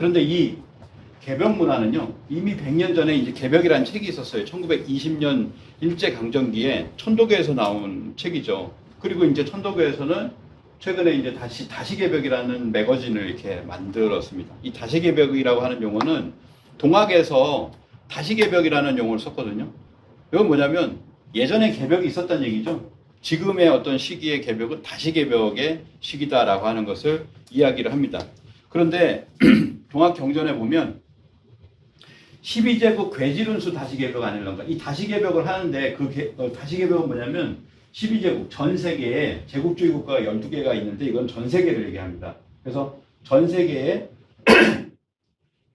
그런데 이 개벽 문화는요 이미 100년 전에 이제 개벽이라는 책이 있었어요. 1920년 일제 강점기에 천도교에서 나온 책이죠. 그리고 이제 천도교에서는 최근에 이제 다시 다시 개벽이라는 매거진을 이렇게 만들었습니다. 이 다시 개벽이라고 하는 용어는 동학에서 다시 개벽이라는 용어를 썼거든요. 이건 뭐냐면 예전에 개벽이 있었다는 얘기죠. 지금의 어떤 시기의 개벽은 다시 개벽의 시기다라고 하는 것을 이야기를 합니다. 그런데 동학 경전에 보면 12제국 괴질운수 다시 개벽 아닐런가? 이 다시 개벽을 하는데 그 개- 어, 다시 개벽은 뭐냐면 12제국 전 세계에 제국주의 국가가 12개가 있는데 이건 전 세계를 얘기합니다. 그래서 전 세계에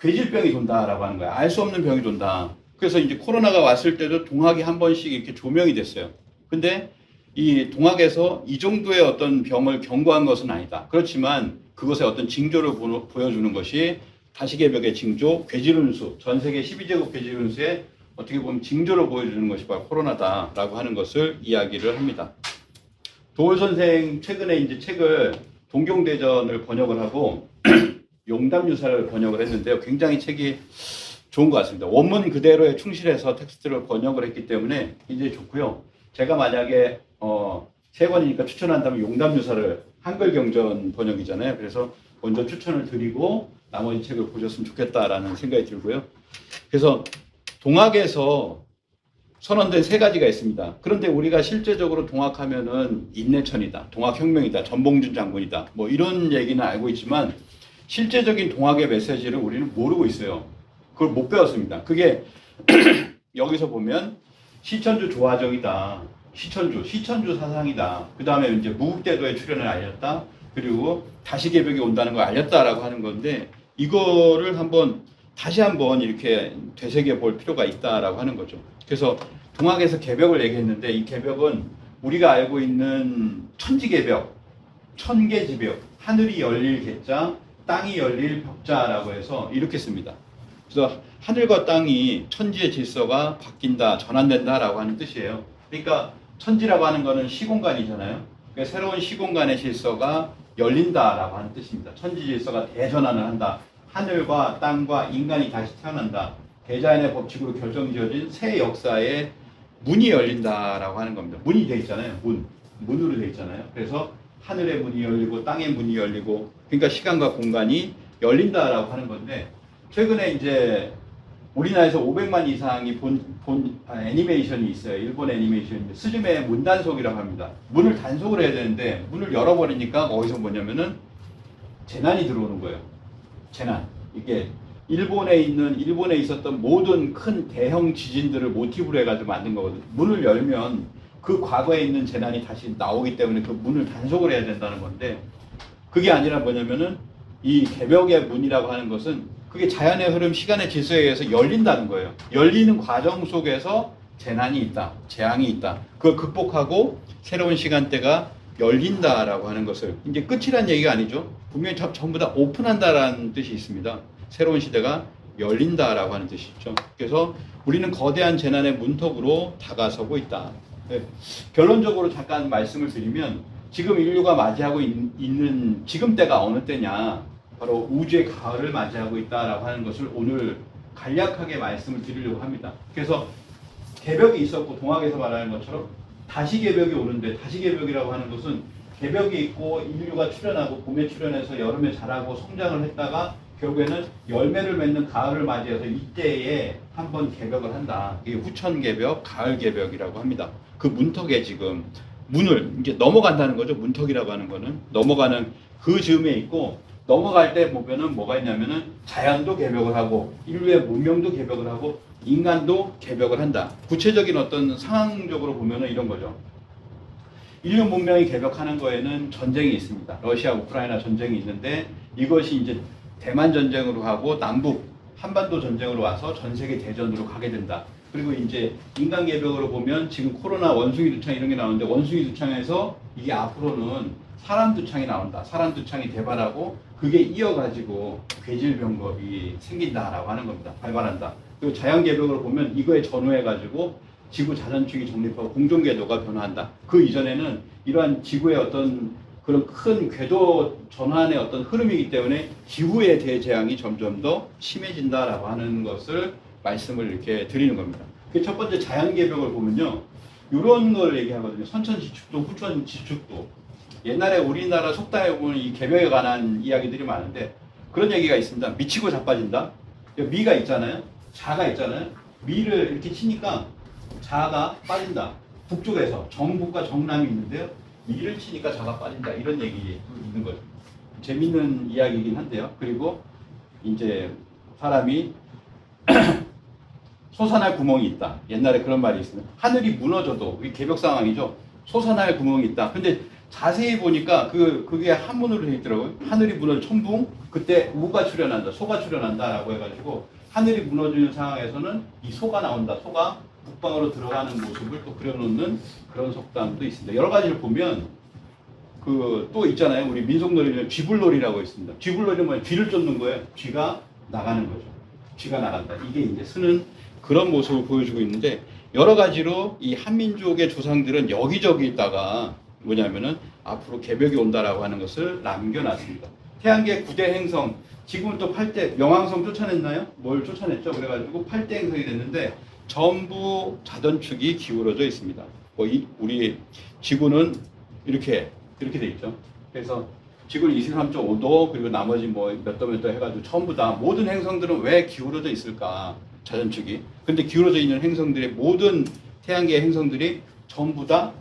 괴질병이 돈다라고 하는 거야. 알 수 없는 병이 돈다. 그래서 이제 코로나가 왔을 때도 동학이 한 번씩 이렇게 조명이 됐어요. 근데 이 동학에서 이 정도의 어떤 병을 경고한 것은 아니다. 그렇지만 그것의 어떤 징조를 보- 보여주는 것이 다시개벽의 징조, 괴질운수, 전 세계 12제국 괴질운수의 어떻게 보면 징조를 보여주는 것이 바로 코로나다라고 하는 것을 이야기를 합니다. 도올 선생 최근에 이제 책을 동경대전을 번역을 하고 용담유사를 번역을 했는데요. 굉장히 책이 좋은 것 같습니다. 원문 그대로에 충실해서 텍스트를 번역을 했기 때문에 굉장히 좋고요. 제가 만약에 어, 세 권이니까 추천한다면 용담유사를 한글 경전 번역이잖아요. 그래서 먼저 추천을 드리고 나머지 책을 보셨으면 좋겠다라는 생각이 들고요. 그래서 동학에서 선언된 세 가지가 있습니다. 그런데 우리가 실제적으로 동학하면은 인내천이다, 동학혁명이다, 전봉준 장군이다, 뭐 이런 얘기는 알고 있지만 실제적인 동학의 메시지를 우리는 모르고 있어요. 그걸 못 배웠습니다. 그게 여기서 보면 시천주 조화정이다. 시천주, 시천주 사상이다. 그 다음에 이제 무국대도의 출현을 알렸다. 그리고 다시 개벽이 온다는 걸 알렸다라고 하는 건데 이거를 한번 다시 한번 이렇게 되새겨 볼 필요가 있다라고 하는 거죠. 그래서 동학에서 개벽을 얘기했는데 이 개벽은 우리가 알고 있는 천지개벽, 천개지벽, 하늘이 열릴 개자, 땅이 열릴 벽자라고 해서 이렇게 씁니다. 그래서 하늘과 땅이 천지의 질서가 바뀐다, 전환된다라고 하는 뜻이에요. 그러니까 천지라고 하는 거는 시공간이잖아요. 그러니까 새로운 시공간의 질서가 열린다라고 하는 뜻입니다. 천지 질서가 대전환을 한다. 하늘과 땅과 인간이 다시 태어난다. 대자연의 법칙으로 결정지어진 새 역사의 문이 열린다라고 하는 겁니다. 문이 돼 있잖아요. 문. 문으로 돼 있잖아요. 그래서 하늘의 문이 열리고 땅의 문이 열리고 그러니까 시간과 공간이 열린다라고 하는 건데 최근에 이제 우리나라에서 500만 이상이 본, 본 아, 애니메이션이 있어요. 일본 애니메이션인데 스즈메의 문단속이라고 합니다. 문을 단속을 해야 되는데 문을 열어버리니까 어디서 뭐냐면은 재난이 들어오는 거예요. 재난. 이게 일본에 있는 일본에 있었던 모든 큰 대형 지진들을 모티브로 해가지고 만든 거거든요. 문을 열면 그 과거에 있는 재난이 다시 나오기 때문에 그 문을 단속을 해야 된다는 건데 그게 아니라 뭐냐면은 이 개벽의 문이라고 하는 것은 그게 자연의 흐름, 시간의 질서에 의해서 열린다는 거예요. 열리는 과정 속에서 재난이 있다, 재앙이 있다. 그걸 극복하고 새로운 시간대가 열린다라고 하는 것을 이제 끝이란 얘기가 아니죠. 분명히 전- 전부 다 오픈한다라는 뜻이 있습니다. 새로운 시대가 열린다라고 하는 뜻이 있죠. 그래서 우리는 거대한 재난의 문턱으로 다가서고 있다. 네. 결론적으로 잠깐 말씀을 드리면 지금 인류가 맞이하고 있, 는 지금 때가 어느 때냐 바로 우주의 가을을 맞이하고 있다라고 하는 것을 오늘 간략하게 말씀을 드리려고 합니다. 그래서 개벽이 있었고 동학에서 말하는 것처럼 다시 개벽이 오는데 다시 개벽이라고 하는 것은 개벽이 있고 인류가 출현하고 봄에 출현해서 여름에 자라고 성장을 했다가 결국에는 열매를 맺는 가을을 맞이해서 이때에 한번 개벽을 한다. 이게 후천 개벽, 가을 개벽이라고 합니다. 그 문턱에 지금 문을 이제 넘어간다는 거죠. 문턱이라고 하는 거는 넘어가는 그 즈음에 있고 넘어갈 때 보면은 뭐가 있냐면은 자연도 개벽을 하고 인류의 문명도 개벽을 하고 인간도 개벽을 한다. 구체적인 어떤 상황적으로 보면은 이런 거죠. 인류 문명이 개벽하는 거에는 전쟁이 있습니다. 러시아 우크라이나 전쟁이 있는데 이것이 이제 대만 전쟁으로 하고 남북 한반도 전쟁으로 와서 전 세계 대전으로 가게 된다. 그리고 이제 인간 개벽으로 보면 지금 코로나 원숭이 두창 이런 게 나오는데 원숭이 두창에서 이게 앞으로는 사람 두창이 나온다. 사람 두창이 대발하고 그게 이어가지고 괴질병법이 생긴다라고 하는 겁니다. 발발한다. 그리고 자연 개벽으로 보면 이거에 전후해가지고 지구 자전축이 정립하고 공존 궤도가 변화한다. 그 이전에는 이러한 지구의 어떤 그런 큰 궤도 전환의 어떤 흐름이기 때문에 기후에 대해 재앙이 점점 더 심해진다라고 하는 것을 말씀을 이렇게 드리는 겁니다. 그 첫 번째 자연개벽을 보면요. 이런 걸 얘기하거든요. 선천지축도, 후천지축도. 옛날에 우리나라 속담에 보면 이 개벽에 관한 이야기들이 많은데 그런 얘기가 있습니다. 미치고 자빠진다. 미가 있잖아요. 자가 있잖아요. 미를 이렇게 치니까 자가 빠진다. 북쪽에서 정북과 정남이 있는데요. 미를 치니까 자가 빠진다. 이런 얘기 있는 거죠. 재밌는 이야기이긴 한데요. 그리고 이제 사람이 솟아날 구멍이 있다. 옛날에 그런 말이 있습니다. 하늘이 무너져도 이 개벽 상황이죠. 솟아날 구멍이 있다. 근데 자세히 보니까 그 그게 한문으로 되어 있더라고요. 하늘이 무너져 천붕 그때 우가 출현한다. 소가 출현한다라고 해가지고 하늘이 무너지는 상황에서는 이 소가 나온다. 소가 북방으로 들어가는 모습을 또 그려놓는 그런 속담도 있습니다. 여러 가지를 보면 그 또 있잖아요. 우리 민속놀이는 쥐불놀이라고 있습니다. 쥐불놀이는 뭐야? 쥐를 쫓는 거예요. 쥐가 나가는 거죠. 쥐가 나간다. 이게 이제 쓰는 그런 모습을 보여주고 있는데 여러 가지로 이 한민족의 조상들은 여기저기 있다가 뭐냐면은 앞으로 개벽이 온다라고 하는 것을 남겨놨습니다. 태양계 9대 행성 지금은 또 8대 명왕성 쫓아냈나요? 뭘 쫓아냈죠? 그래가지고 8대 행성이 됐는데 전부 자전축이 기울어져 있습니다. 뭐 이, 우리 지구는 이렇게 이렇게 돼 있죠. 그래서 지구는 23.5도 그리고 나머지 뭐 몇도 몇도 해가지고 전부 다 모든 행성들은 왜 기울어져 있을까? 자전축이. 근데 기울어져 있는 행성들의 모든 태양계 행성들이 전부 다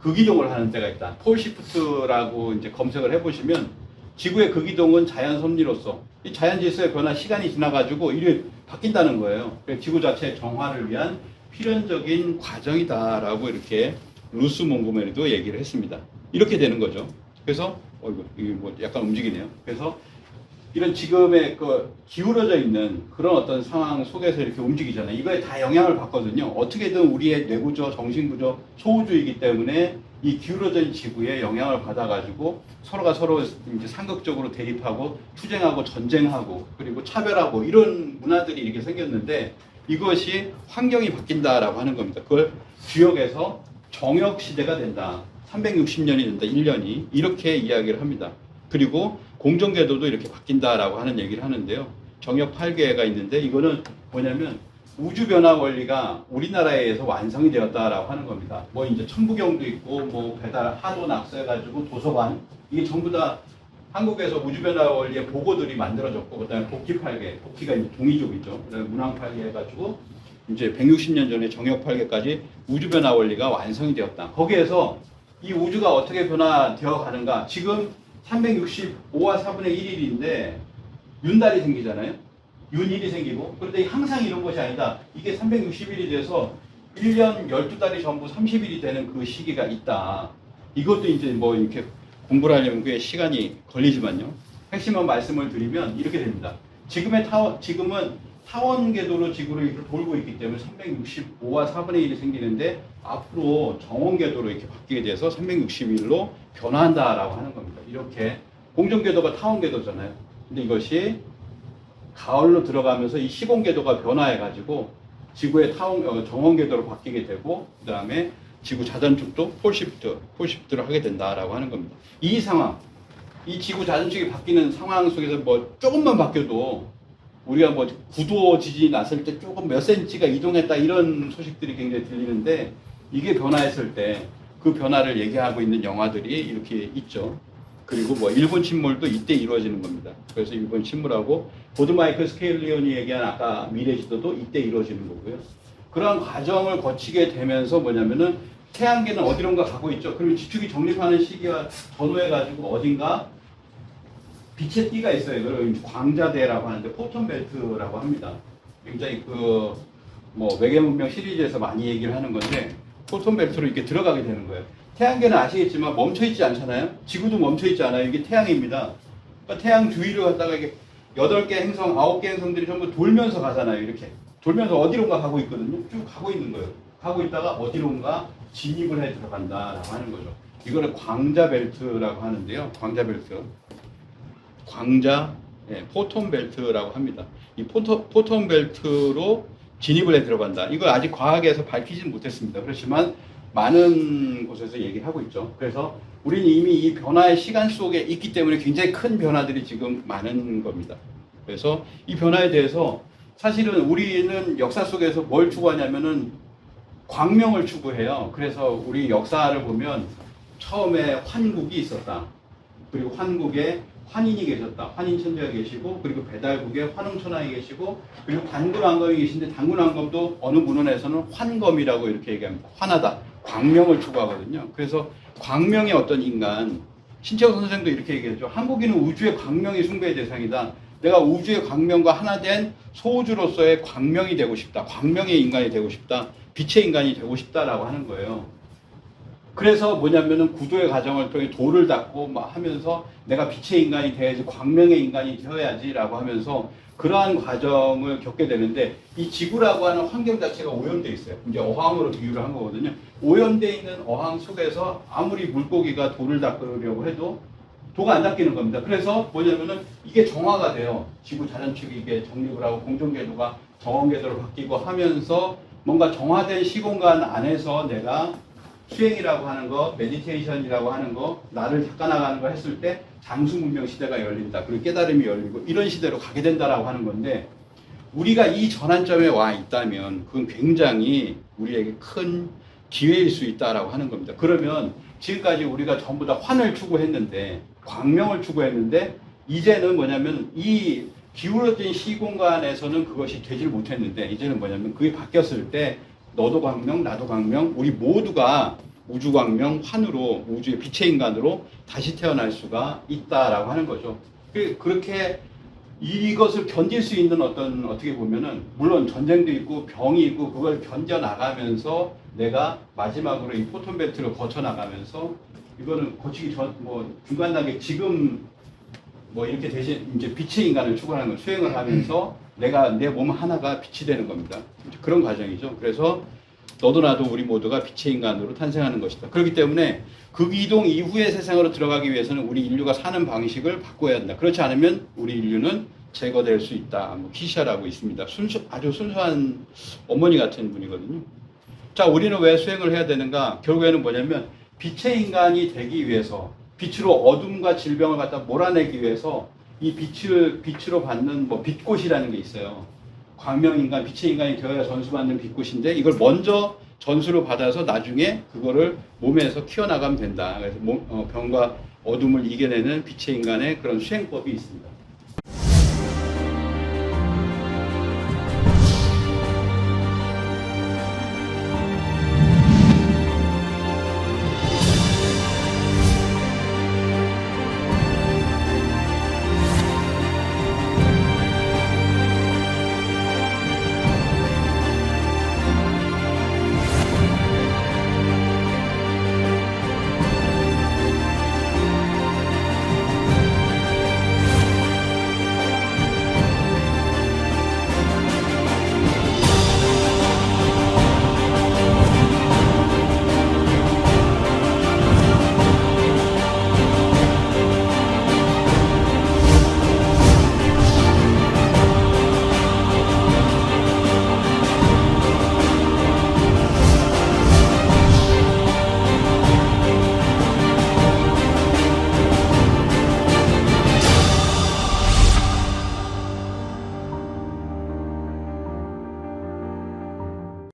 극이동을 하는 때가 있다. 폴시프트라고 이제 검색을 해보시면 지구의 극이동은 자연 섭리로서 이 자연 질서의 변화 시간이 지나가지고 이게 바뀐다는 거예요. 지구 자체의 정화를 위한 필연적인 과정이다라고 이렇게 루스 몽고메리도 얘기를 했습니다. 이렇게 되는 거죠. 그래서 어이구 이게 뭐 약간 움직이네요. 그래서 이런 지금의 그 기울어져 있는 그런 어떤 상황 속에서 이렇게 움직이잖아요. 이거에 다 영향을 받거든요. 어떻게든 우리의 뇌구조, 정신구조, 소우주이기 때문에 이 기울어진 지구에 영향을 받아가지고 서로가 서로 이제 상극적으로 대립하고 투쟁하고 전쟁하고 그리고 차별하고 이런 문화들이 이렇게 생겼는데 이것이 환경이 바뀐다라고 하는 겁니다. 그걸 주역에서 정역 시대가 된다. 360년이 된다. 1년이 이렇게 이야기를 합니다. 그리고 공정궤도도 이렇게 바뀐다라고 하는 얘기를 하는데요. 정역 8개가 있는데 이거는 뭐냐면 우주 변화 원리가 우리나라에서 완성이 되었다라고 하는 겁니다. 뭐 이제 천부경도 있고 뭐 배달 하도 낙서해가지고 도서관 이게 전부 다 한국에서 우주 변화 원리의 보고들이 만들어졌고 그다음에 복귀 8개, 복귀가 이제 동이족이죠. 그다음에 문항 8개 해가지고 이제 160년 전에 정역 8개까지 우주 변화 원리가 완성이 되었다. 거기에서 이 우주가 어떻게 변화되어 가는가? 지금 365와 4분의 1일인데 윤달이 생기잖아요. 윤일이 생기고 그런데 항상 이런 것이 아니다. 이게 360일이 돼서 1년 12달이 전부 30일이 되는 그 시기가 있다. 이것도 이제 뭐 이렇게 공부를 하려면 꽤 시간이 걸리지만요. 핵심만 말씀을 드리면 이렇게 됩니다. 지금의 타원, 지금은 타원 궤도로 지구를 이렇게 돌고 있기 때문에 365와 4분의 1이 생기는데 앞으로 정원 궤도로 이렇게 바뀌게 돼서 361로 변화한다라고 하는 겁니다. 이렇게 공정 궤도가 타원 궤도잖아요. 근데 이것이 가을로 들어가면서 이 시공 궤도가 변화해 가지고 지구의 타원 어, 정원 궤도로 바뀌게 되고 그 다음에 지구 자전축도 폴시프트, 폴시프트를 하게 된다라고 하는 겁니다. 이 상황, 이 지구 자전축이 바뀌는 상황 속에서 뭐 조금만 바뀌어도 우리가 뭐 구도 지진이 났을 때 조금 몇 센치가 이동했다 이런 소식들이 굉장히 들리는데 이게 변화했을 때 그 변화를 얘기하고 있는 영화들이 이렇게 있죠. 그리고 뭐 일본 침몰도 이때 이루어지는 겁니다. 그래서 일본 침몰하고 보드마이클 스케일리온이 얘기한 아까 미래 지도도 이때 이루어지는 거고요. 그런 과정을 거치게 되면서 뭐냐면은 태양계는 어디론가 가고 있죠. 그러면 지축이 정립하는 시기와 전후해 가지고 어딘가 빛의 띠가 있어요. 그걸 광자대라고 하는데 포톤 벨트라고 합니다. 굉장히 그 뭐 외계 문명 시리즈에서 많이 얘기를 하는 건데 포톤 벨트로 이렇게 들어가게 되는 거예요. 태양계는 아시겠지만 멈춰 있지 않잖아요. 지구도 멈춰 있지 않아요. 이게 태양입니다. 그러니까 태양 주위를 갖다가 이게 여덟 개 행성, 아홉 개 행성들이 전부 돌면서 가잖아요. 이렇게 돌면서 어디론가 가고 있거든요. 쭉 가고 있는 거예요. 가고 있다가 어디론가 진입을 해 들어간다라고 하는 거죠. 이거를 광자 벨트라고 하는데요. 광자 벨트. 광자 예, 포톤 벨트라고 합니다. 이 포토, 포톤 벨트로 진입을 해 들어간다. 이거 아직 과학에서 밝히지는 못했습니다. 그렇지만 많은 곳에서 얘기를 하고 있죠. 그래서 우리는 이미 이 변화의 시간 속에 있기 때문에 굉장히 큰 변화들이 지금 많은 겁니다. 그래서 이 변화에 대해서 사실은 우리는 역사 속에서 뭘 추구하냐면은 광명을 추구해요. 그래서 우리 역사를 보면 처음에 환국이 있었다. 그리고 환국에 환인이 계셨다. 환인 천재가 계시고 그리고 배달국에 환웅천하이 계시고 그리고 단군왕검이 계신데 단군왕검도 어느 문헌에서는 환검이라고 이렇게 얘기합니다. 환하다. 광명을 추구하거든요. 그래서 광명의 어떤 인간 신채호 선생도 이렇게 얘기했죠. 한국인은 우주의 광명이 숭배의 대상이다. 내가 우주의 광명과 하나 된 소우주로서의 광명이 되고 싶다. 광명의 인간이 되고 싶다. 빛의 인간이 되고 싶다라고 하는 거예요. 그래서 뭐냐면은 구조의 과정을 통해 돌을 닦고 막 하면서 내가 빛의 인간이 돼야지 광명의 인간이 되어야지라고 하면서 그러한 과정을 겪게 되는데 이 지구라고 하는 환경 자체가 오염돼 있어요. 이제 어항으로 비유를 한 거거든요. 오염돼 있는 어항 속에서 아무리 물고기가 돌을 닦으려고 해도 도가 안 닦이는 겁니다. 그래서 뭐냐면은 이게 정화가 돼요. 지구 자전축이 이게 정립을 하고 공정 궤도가 정원 궤도로 바뀌고 하면서 뭔가 정화된 시공간 안에서 내가 수행이라고 하는 거, 메디테이션이라고 하는 거, 나를 닦아나가는 거 했을 때 장수문명 시대가 열린다. 그리고 깨달음이 열리고 이런 시대로 가게 된다라고 하는 건데 우리가 이 전환점에 와 있다면 그건 굉장히 우리에게 큰 기회일 수 있다라고 하는 겁니다. 그러면 지금까지 우리가 전부 다 환을 추구했는데 광명을 추구했는데 이제는 뭐냐면 이 기울어진 시공간에서는 그것이 되질 못했는데 이제는 뭐냐면 그게 바뀌었을 때 너도 광명 나도 광명 우리 모두가 우주 광명 환으로 우주의 빛의 인간으로 다시 태어날 수가 있다라고 하는 거죠. 그- 그렇게 이것을 견딜 수 있는 어떤 어떻게 보면은 물론 전쟁도 있고 병이 있고 그걸 견뎌 나가면서 내가 마지막으로 이 포톤 벨트를 거쳐 나가면서 이거는 거치기 전 뭐 중간 단계 지금 뭐 이렇게 대신 이제 빛의 인간을 추구하는 걸 수행을 하면서 내가 내 몸 하나가 빛이 되는 겁니다. 그런 과정이죠. 그래서 너도 나도 우리 모두가 빛의 인간으로 탄생하는 것이다. 그렇기 때문에 극이동 이후의 세상으로 들어가기 위해서는 우리 인류가 사는 방식을 바꿔야 한다. 그렇지 않으면 우리 인류는 제거될 수 있다. 뭐 키샤라고 있습니다. 순수 아주 순수한 어머니 같은 분이거든요. 자, 우리는 왜 수행을 해야 되는가? 결국에는 뭐냐면 빛의 인간이 되기 위해서 빛으로 어둠과 질병을 갖다 몰아내기 위해서 이 빛을 빛으로 받는 뭐 빛꽃이라는 게 있어요. 광명 인간, 빛의 인간이 되어야 전수받는 빛꽃인데 이걸 먼저 전수로 받아서 나중에 그거를 몸에서 키워나가면 된다. 그래서 몸, 어, 병과 어둠을 이겨내는 빛의 인간의 그런 수행법이 있습니다.